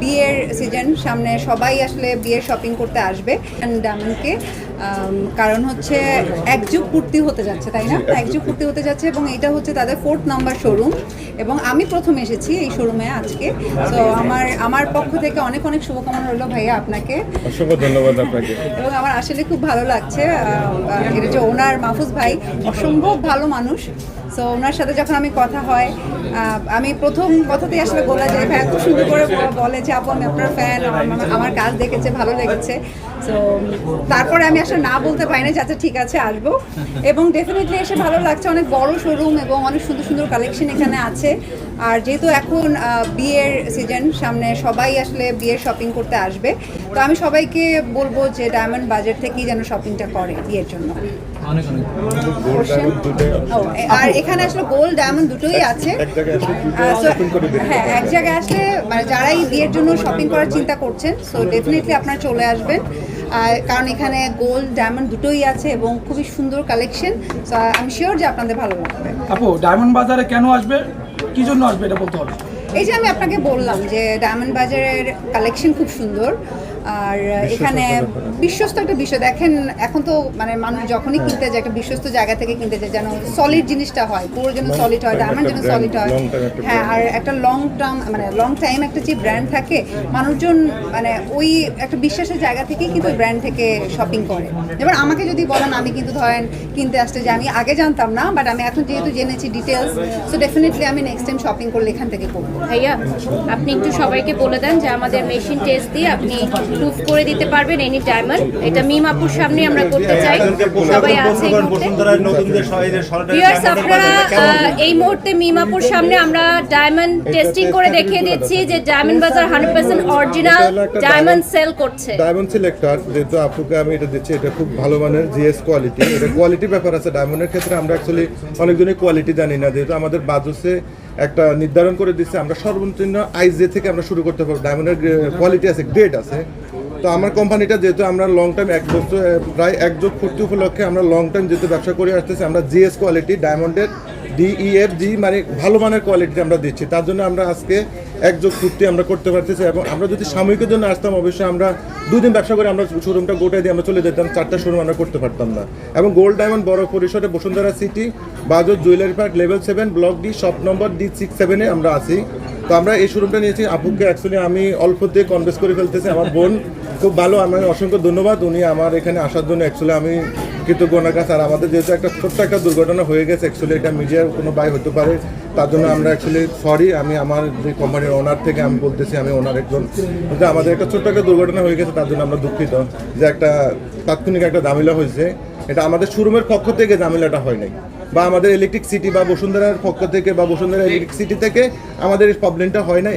বিয়ের সিজন সামনে সবাই আসলে বিয়ের শপিং করতে আসবে। ডায়মন্ডকে কারণ হচ্ছে একযুগ পূর্তি হতে যাচ্ছে তাই না? একযুগ পূর্তি হতে যাচ্ছে এবং এটা হচ্ছে তাদের ফোর্থ নাম্বার শোরুম এবং আমি প্রথম এসেছি এই শোরুমে আজকে। তো আমার আমার পক্ষ থেকে অনেক অনেক শুভকামনা রইল ভাইয়া আপনাকে। অসংখ্য ধন্যবাদ আপনাকে। এবং আমার আসলে খুব ভালো লাগছে এটা যে ওনার মাহফুজ ভাই অসম্ভব ভালো মানুষ। সো ওনার সাথে যখন আমি কথা হয় আমি প্রথম কথাতেই আসলে বলা যায় ভাই খুব সুন্দর করে বলে যে আপু আমি আপনার ফ্যান আমার কাজ দেখেছে ভালো লেগেছে। সো তারপরে আমি আসলে না বলতে পারি না যে আচ্ছা ঠিক আছে আসব। এবং ডেফিনেটলি এসে ভালো লাগছে। অনেক বড় শোরুম এবং অনেক সুন্দর সুন্দর কালেকশন এখানে আছে। আর যেহেতু এখন বিয়ের সিজন সামনে সবাই আসলে বিয়ের শপিং করতে আসবে। তো আমি সবাইকে বলব যে ডায়মন্ড বাজার থেকেই যেন শপিংটা করে বিয়ের জন্য। গোল্ড ও, আর এখানে আসলে গোল্ড ডায়মন্ড দুটোই আছে। হ্যাঁ এক জায়গায় আসলে মানে যারাই বিয়ের জন্য শপিং করার চিন্তা করছেন সো ডেফিনেটলি আপনারা চলে আসবেন। কারণ এখানে গোল্ড ডায়মন্ড দুটোই আছে এবং খুবই সুন্দর কালেকশন আমি শিওর যে আপনাদের ভালো লাগবে। আপু ডায়মন্ড বাজারে কেন আসবে? কি জন্য আসবে এটা বলতে হবে? এই যে আমি আপনাকে বললাম যে ডায়মন্ড বাজারের কালেকশন খুব সুন্দর আর এখানে বিশ্বস্ত একটা বিষয়। দেখেন এখন তো মানে মানুষ যখনই কিনতে যায় একটা বিশ্বস্ত জায়গা থেকে কিনতে যায় যেন সলিড জিনিসটা হয় পুরো যেন সলিড হয় ডায়মন্ড যেন সলিড হয়। হ্যাঁ আর একটা লং টার্ম মানে লং টাইম একটা যে ব্র্যান্ড থাকে মানুষজন মানে ওই একটা বিশ্বাসের জায়গা থেকেই কিন্তু ব্র্যান্ড থেকে শপিং করে। এবার আমাকে যদি বলেন আমি কিন্তু ধরেন কিনতে আসতে যে আমি আগে জানতাম না বাট আমি এখন যেহেতু জেনেছি ডিটেলস সো ডেফিনেটলি আমি নেক্সট টাইম শপিং করলে এখান থেকে করব। ভাইয়া আপনি একটু সবাইকে বলে দেন যে আমাদের মেশিন টেস্ট দিয়ে আপনি প্রুফ করে দিতে পারবেন এনি ডায়মন্ড এটা মিম আপুর সামনে আমরা করতে চাই। সবাই আছে ভিউয়ার্স আপনারা এই মুহূর্তে মিম আপুর সামনে আমরা ডায়মন্ড টেস্টিং করে দেখিয়ে দিচ্ছি যে Diamond Bazar hundred original diamond sale করছে। ডায়মন্ড সিলেক্টর যেহেতু আপুকে আমি এটা দিচ্ছি, এটা খুব ভালো মানের জিএস কোয়ালিটি এটা কোয়ালিটি ব্যাপার আছে ডায়মন্ডের ক্ষেত্রে আমরা অ্যাকচুয়ালি অনেকজনই কোয়ালিটি জানি না, যেহেতু আমাদের বাজুসে একটা নির্ধারণ করে দিচ্ছে আমরা সর্বনিম্ন আই আইজে থেকে আমরা শুরু করতে পারব। ডায়মন্ডের কোয়ালিটি আছে গ্রেড আছে। তো আমার কোম্পানিটা যেহেতু আমরা লং টার্ম এক বছর প্রায় এক যোগ ফুর্তি উপলক্ষে আমরা লং টার্ম যেহেতু ব্যবসা করে আসতেছি, আমরা জিএস কোয়ালিটি ডায়মন্ডের ডিইএফ জি মানে ভালো মানের কোয়ালিটি আমরা দিচ্ছি। তার জন্য আমরা আজকে একযোগ চুক্তি আমরা করতে পারতেছি এবং আমরা যদি সাময়িকের জন্য আসতাম, অবশ্যই আমরা দুদিন ব্যবসা করে আমরা শোরুমটা গোটাই দিয়ে আমরা চলে যেতাম। চারটা শোরুম আমরা করতে পারতাম না। এবং গোল্ড ডায়মন্ড বড় পরিসরে বসুন্ধরা সিটি বাজার jewellery park, level seven, block D, shop number D six সেভেনে আমরা আছি। তো আমরা এই শোরুমটা নিয়েছি। আপুকে অ্যাকচুয়ালি আমি অল্প দিয়ে কনভেস করে ফেলতেছি। আমার বোন খুব ভালো। আমি অসংখ্য ধন্যবাদ। উনি আমার এখানে আসার জন্য অ্যাকচুয়ালি আমি কৃতজ্ঞনার কাছে আর আমাদের যেহেতু একটা ছোট্ট একটা দুর্ঘটনা হয়ে গেছে অ্যাকচুয়ালি এটা মিডিয়ার কোনো বাই হতে পারে। তার জন্য আমরা অ্যাকচুয়ালি সরি আমি আমার যে কোম্পানির ওনার থেকে আমি বলতেছি, আমি ওনার একজন। যে আমাদের একটা ছোট্ট একটা দুর্ঘটনা হয়ে গেছে, তার জন্য আমরা দুঃখিত। যে একটা তাৎক্ষণিক একটা ঝামেলা হয়েছে, এটা আমাদের শোরুমের পক্ষ থেকে ঝামেলাটা হয় নাই। বা আমাদের ইলেকট্রিক সিটি বা বসুন্ধরার পক্ষ থেকে বা বসুন্ধরা ইলেকট্রিক সিটি থেকে আমাদের প্রবলেমটা হয় না